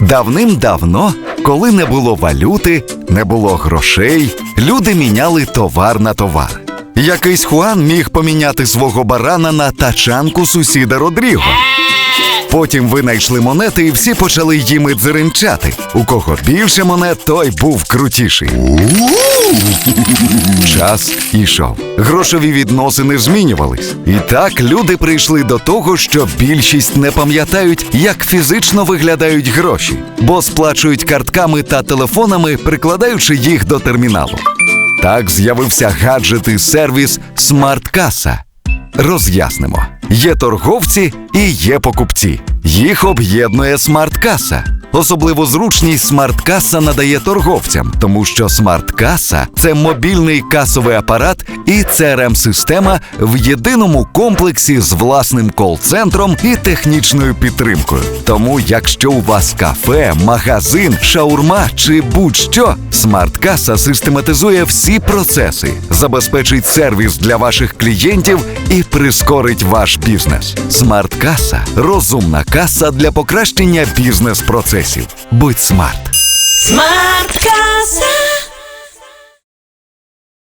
Давним-давно, коли не було валюти, не було грошей, люди міняли товар на товар. Якийсь Хуан міг поміняти свого барана на тачанку сусіда Родріго. Потім винайшли монети і всі почали їми дзеренчати. У кого більше монет, той був крутіший. Час ішов. Грошові відносини змінювались. І так люди прийшли до того, що більшість не пам'ятають, як фізично виглядають гроші, бо сплачують картками та телефонами, прикладаючи їх до терміналу. Так з'явився гаджет і сервіс Смарткаса. Роз'яснимо: є торговці і є покупці. Їх об'єднує смарткаса. Особливу зручність смарткаса надає торговцям, тому що смарткаса це мобільний касовий апарат і crm система в єдиному комплексі з власним кол-центром і технічною підтримкою. Тому, якщо у вас кафе, магазин, шаурма чи будь-що, смарткаса систематизує всі процеси, забезпечить сервіс для ваших клієнтів і прискорить ваш бізнес. Смарткаса розумна каса для покращення бізнес-процесів. Будь смарт. Смарт Каса.